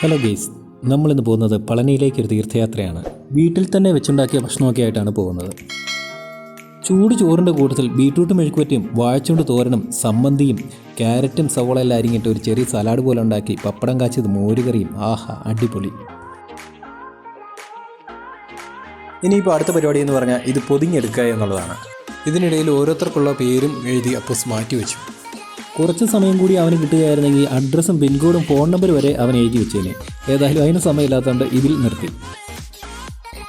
Hello guys നമ്മളിന്ന് പോകുന്നത് പളനിയിലേക്ക് ഒരു തീർത്ഥയാത്രയാണ്. വീട്ടിൽ തന്നെ വെച്ചുണ്ടാക്കിയ ഭക്ഷണമൊക്കെ ആയിട്ടാണ് പോകുന്നത്. ചൂട് ചോറിന്റെ കൂട്ടത്തിൽ ബീട്രൂട്ട് മെഴുക്കുപറ്റിയും വാഴച്ചുണ്ട് തോരനും സമ്മന്തിയും ക്യാരറ്റും സവോള എല്ലാം അരിഞ്ഞിട്ട് ഒരു ചെറിയ സലാഡ് പോലെ ഉണ്ടാക്കി പപ്പടം കാച്ചിയത് മോരുകറിയും. ആഹാ അടിപൊളി. ഇനിയിപ്പോൾ അടുത്ത പരിപാടി എന്ന് പറഞ്ഞാൽ ഇത് പൊതിഞ്ഞെടുക്കുക എന്നുള്ളതാണ്. ഇതിനിടയിൽ ഓരോരുത്തർക്കുള്ള പേരും എഴുതി അപ്പൂസ് മാറ്റിവെച്ചു കുറച്ച് സമയം കൂടി അവന് കിട്ടുകയായിരുന്നെങ്കിൽ അഡ്രസ്സും പിൻകോഡും ഫോൺ നമ്പർ വരെ അവൻ എഴുതി വെച്ചേനെ. ഏതായാലും അതിന് സമയമില്ലാത്തതുകൊണ്ട് ഇതിൽ നിർത്തി.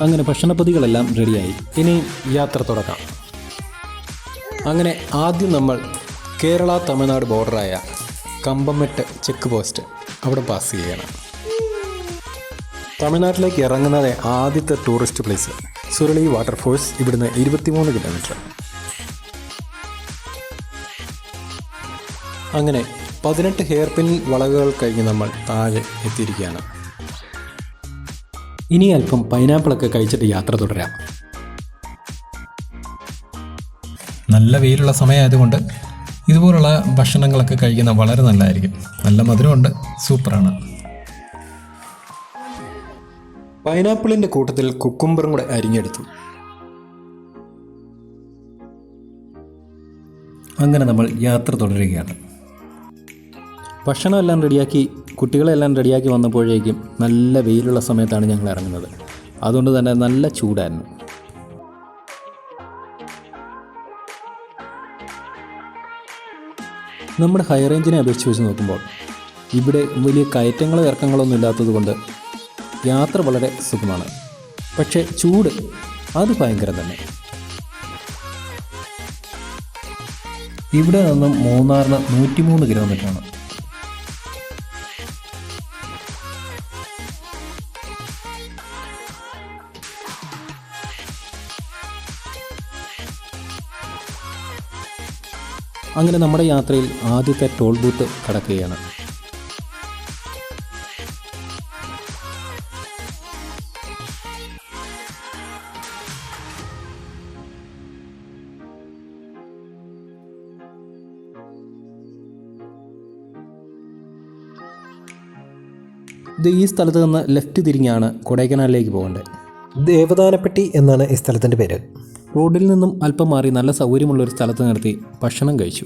അങ്ങനെ ഭക്ഷണപ്പതികളെല്ലാം റെഡിയായി ഇനി യാത്ര തുടക്കാം അങ്ങനെ ആദ്യം നമ്മൾ കേരള തമിഴ്നാട് ബോർഡറായ കമ്പമെട്ട് ചെക്ക് പോസ്റ്റ് അവിടെ പാസ് ചെയ്യണം. തമിഴ്നാട്ടിലേക്ക് ഇറങ്ങുന്നത് ആദ്യത്തെ ടൂറിസ്റ്റ് പ്ലേസ് സുരളി വാട്ടർഫോൾസ് ഇവിടുന്ന് ഇരുപത്തിമൂന്ന് കിലോമീറ്റർ അങ്ങനെ പതിനെട്ട് ഹെയർ പിൻ വളവുകൾ കഴിഞ്ഞ് നമ്മൾ താഴെ എത്തിയിരിക്കുകയാണ്. ഇനി അല്പം പൈനാപ്പിളൊക്കെ കഴിച്ചിട്ട് യാത്ര തുടരാം. നല്ല വെയിലുള്ള സമയമായതുകൊണ്ട് ഇതുപോലുള്ള ഭക്ഷണങ്ങളൊക്കെ കഴിക്കുന്ന വളരെ നല്ലതായിരിക്കും. നല്ല മധുരമുണ്ട്. സൂപ്പറാണ്. പൈനാപ്പിളിന്റെ കൂട്ടത്തിൽ കുക്കുംബറും കൂടെ അരിഞ്ഞെടുത്തു. അങ്ങനെ നമ്മൾ യാത്ര തുടരുകയാണ്. ഭക്ഷണമെല്ലാം റെഡിയാക്കി കുട്ടികളെല്ലാം റെഡിയാക്കി വന്നപ്പോഴേക്കും നല്ല വെയിലുള്ള സമയത്താണ് ഞങ്ങൾ ഇറങ്ങുന്നത്. അതുകൊണ്ട് തന്നെ നല്ല ചൂടായിരുന്നു. നമ്മുടെ ഹൈ റേഞ്ചിനെ അപേക്ഷിച്ച് വെച്ച് നോക്കുമ്പോൾ ഇവിടെ വലിയ കയറ്റങ്ങളോ ഇറക്കങ്ങളോ ഒന്നും ഇല്ലാത്തത് കൊണ്ട് യാത്ര വളരെ സുഖമാണ്. പക്ഷേ ചൂട് അത് ഭയങ്കരം തന്നെ. ഇവിടെ നിന്നും മൂന്നാറിന് നൂറ്റിമൂന്ന് കിലോമീറ്ററാണ്. അങ്ങനെ നമ്മുടെ യാത്രയിൽ ആദ്യത്തെ ടോൾ ബൂത്ത് കടക്കുകയാണ്. ഇത് ഈ സ്ഥലത്ത് നിന്ന് ലെഫ്റ്റ് തിരിഞ്ഞാണ് കൊടൈക്കനാലിലേക്ക് പോകേണ്ടത് ദേവദാനപ്പെട്ടി എന്നാണ് ഈ സ്ഥലത്തിന്റെ പേര്. റോഡിൽ നിന്നും അല്പം മാറി നല്ല സൗകര്യമുള്ള ഒരു സ്ഥലത്ത് നിർത്തി ഭക്ഷണം കഴിച്ചു.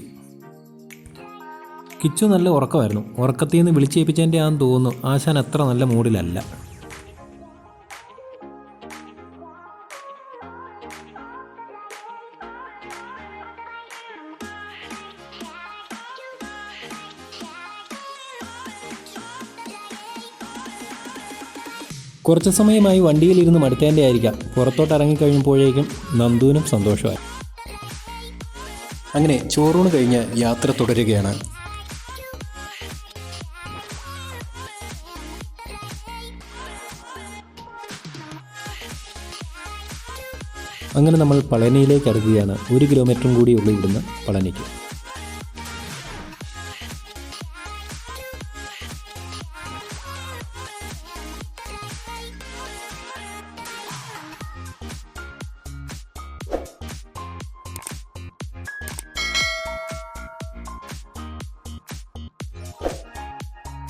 കിച്ചു നല്ല ഉറക്കമായിരുന്നു. ഉറക്കത്തിൽ നിന്ന് വിളിച്ചേപ്പിച്ചതിന്റെ ആണെന്ന് തോന്നുന്നു. ആശാൻ അത്ര നല്ല മൂഡിലല്ല കുറച്ച് സമയമായി വണ്ടിയിലിരുന്ന് മടുത്തേന്റെ ആയിരിക്കാം പുറത്തോട്ട് ഇറങ്ങിക്കഴിഞ്ഞപ്പോഴേക്കും നന്ദുവിനും സന്തോഷമായി. അങ്ങനെ ചോറൂണ് കഴിഞ്ഞ് യാത്ര തുടരുകയാണ്. അങ്ങനെ നമ്മൾ പളനിയിലേക്ക് അടുക്കുകയാണ് ഒരു കിലോമീറ്ററും കൂടി ഉള്ളു ഇവിടുന്ന് പളനിക്ക്.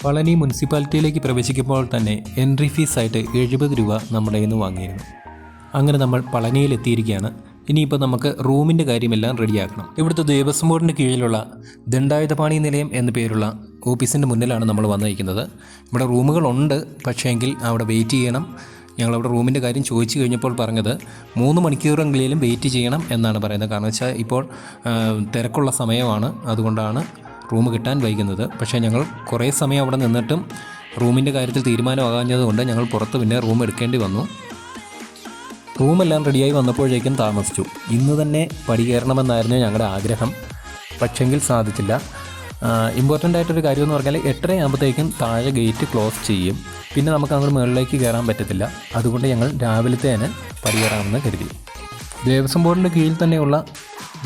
പളനി മുനിസിപ്പാലിറ്റിയിലേക്ക് പ്രവേശിക്കുമ്പോൾ തന്നെ എൻട്രി ഫീസായിട്ട് എഴുപത് രൂപ നമ്മുടെ നിന്ന് വാങ്ങിയിരുന്നു. അങ്ങനെ നമ്മൾ പളനിയിലെത്തിയിരിക്കുകയാണ് ഇനിയിപ്പോൾ നമുക്ക് റൂമിന്റെ കാര്യമെല്ലാം റെഡിയാക്കണം. ഇവിടുത്തെ ദേവസ്വം ബോർഡിന്റെ കീഴിലുള്ള ദണ്ഡായുധപാണി നിലയം എന്ന പേരുള്ള ഓഫീസിന്റെ മുന്നിലാണ് നമ്മൾ വന്നിരിക്കുന്നത്. ഇവിടെ റൂമുകളുണ്ട് പക്ഷേങ്കിൽ അവിടെ വെയിറ്റ് ചെയ്യണം. ഞങ്ങളവിടെ റൂമിന്റെ കാര്യം ചോദിച്ചു കഴിഞ്ഞപ്പോൾ പറഞ്ഞത് മൂന്ന് മണിക്കൂറെങ്കിലും വെയിറ്റ് ചെയ്യണം എന്നാണ് പറയുന്നത്. കാരണം വെച്ചാൽ ഇപ്പോൾ തിരക്കുള്ള സമയമാണ്. അതുകൊണ്ടാണ് റൂം കിട്ടാൻ വൈകുന്നത്. പക്ഷേ ഞങ്ങൾ കുറേ സമയം അവിടെ നിന്നിട്ടും റൂമിന്റെ കാര്യത്തിൽ തീരുമാനമാകാഞ്ഞതുകൊണ്ട് ഞങ്ങൾ പുറത്ത് പിന്നെ റൂം എടുക്കേണ്ടി വന്നു. റൂമെല്ലാം റെഡിയായി വന്നപ്പോഴേക്കും താമസിച്ചു. ഇന്ന് തന്നെ പടി കയറണമെന്നായിരുന്നു ഞങ്ങളുടെ ആഗ്രഹം. പക്ഷെങ്കിൽ സാധിച്ചില്ല. ഇമ്പോർട്ടന്റ് ആയിട്ടൊരു കാര്യം എന്ന് പറഞ്ഞാൽ എട്ടരയാകുമ്പോഴത്തേക്കും താഴെ ഗേറ്റ് ക്ലോസ് ചെയ്യും. പിന്നെ നമുക്ക് അങ്ങോട്ട് മുകളിലേക്ക് കയറാൻ പറ്റത്തില്ല. അതുകൊണ്ട് ഞങ്ങൾ രാവിലത്തെ തന്നെ പടി കയറാമെന്ന് കരുതി. ദേവസ്വം ബോർഡിന്റെ കീഴിൽ തന്നെയുള്ള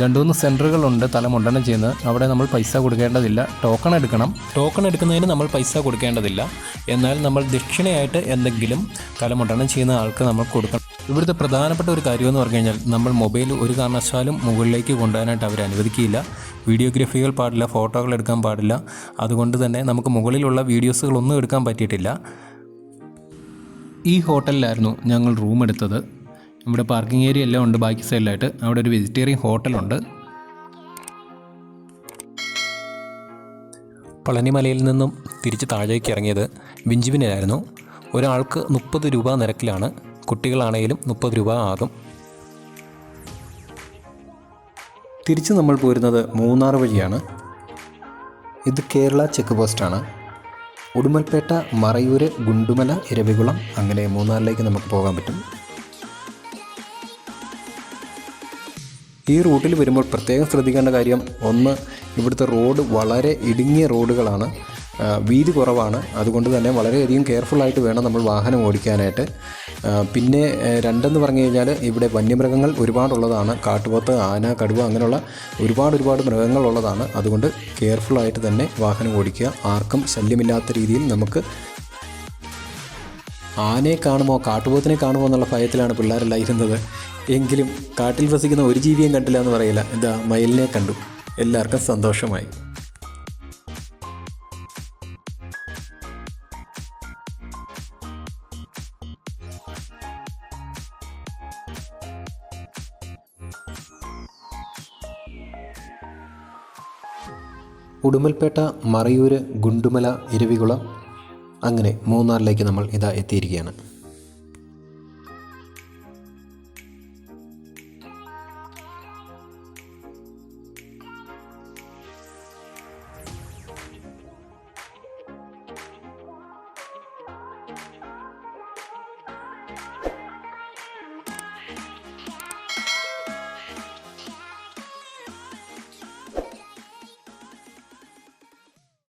രണ്ട് മൂന്ന് സെന്ററുകളുണ്ട് തല മുണ്ടനം ചെയ്യുന്നത്. അവിടെ നമ്മൾ പൈസ കൊടുക്കേണ്ടതില്ല. ടോക്കൺ എടുക്കണം. ടോക്കൺ എടുക്കുന്നതിന് നമ്മൾ പൈസ കൊടുക്കേണ്ടതില്ല. എന്നാൽ നമ്മൾ ദക്ഷിണയായിട്ട് എന്തെങ്കിലും തല മുണ്ടനം ചെയ്യുന്ന ആൾക്ക് നമ്മൾ കൊടുക്കണം. ഇവിടുത്തെ പ്രധാനപ്പെട്ട ഒരു കാര്യമെന്ന് പറഞ്ഞു കഴിഞ്ഞാൽ നമ്മൾ മൊബൈൽ ഒരു കാരണവശാലും മുകളിലേക്ക് കൊണ്ടുപോകാനായിട്ട് അവർ അനുവദിക്കില്ല വീഡിയോഗ്രാഫികൾ പാടില്ല ഫോട്ടോകൾ എടുക്കാൻ പാടില്ല. അതുകൊണ്ട് തന്നെ നമുക്ക് മുകളിലുള്ള വീഡിയോസുകളൊന്നും എടുക്കാൻ പറ്റിയിട്ടില്ല. ഈ ഹോട്ടലിലായിരുന്നു ഞങ്ങൾ റൂം എടുത്തത്. ഇവിടെ പാർക്കിംഗ് ഏരിയ എല്ലാം ഉണ്ട് ബാക്കി സൈഡിലായിട്ട് അവിടെ ഒരു വെജിറ്റേറിയൻ ഹോട്ടലുണ്ട് പളനിമലയിൽ നിന്നും തിരിച്ച് താഴേക്ക് ഇറങ്ങിയത് വിഞ്ചുവിനായിരുന്നു ഒരാൾക്ക് മുപ്പത് രൂപ നിരക്കിലാണ് കുട്ടികളാണെങ്കിലും മുപ്പത് രൂപ ആകും. തിരിച്ച് നമ്മൾ പോരുന്നത് മൂന്നാർ വഴിയാണ്. ഇത് കേരള ചെക്ക് പോസ്റ്റാണ് ഉടുമൽപേട്ട മറയൂർ ഗുണ്ടുമല ഇരവികുളം അങ്ങനെ മൂന്നാറിലേക്ക് നമുക്ക് പോകാൻ പറ്റും. ഈ റൂട്ടിൽ വരുമ്പോൾ പ്രത്യേകം ശ്രദ്ധിക്കേണ്ട കാര്യം ഒന്ന് ഇവിടുത്തെ റോഡ് വളരെ ഇടുങ്ങിയ റോഡുകളാണ്. വീതി കുറവാണ്. അതുകൊണ്ട് തന്നെ വളരെയധികം കെയർഫുള്ളായിട്ട് വേണം നമ്മൾ വാഹനം ഓടിക്കാനായിട്ട്. പിന്നെ രണ്ടെന്ന് പറഞ്ഞു കഴിഞ്ഞാൽ ഇവിടെ വന്യമൃഗങ്ങൾ ഒരുപാടുള്ളതാണ്. കാട്ടുപോത്ത് ആന കടുവ അങ്ങനെയുള്ള ഒരുപാട് ഒരുപാട് മൃഗങ്ങളുള്ളതാണ് അതുകൊണ്ട് കെയർഫുള്ളായിട്ട് തന്നെ വാഹനം ഓടിക്കുക. ആർക്കും ശല്യമില്ലാത്ത രീതിയിൽ നമുക്ക് ആനയെ കാണുമോ കാട്ടുപോത്തിനെ കാണുമോ എന്നുള്ള ഭയത്തിലാണ് പിള്ളേരെല്ലാം ഇരുന്നത്. എങ്കിലും കാട്ടിൽ വസിക്കുന്ന ഒരു ജീവിയും കണ്ടില്ല എന്ന് പറയില്ല. എന്താ മയിലിനെ കണ്ടു. എല്ലാവർക്കും സന്തോഷമായി. ഉടുമൽപേട്ട മറയൂര് ഗുണ്ടുമല ഇരവികുളം അങ്ങനെ മൂന്നാറിലേക്ക് നമ്മൾ ഇതാ എത്തിയിരിക്കുകയാണ്.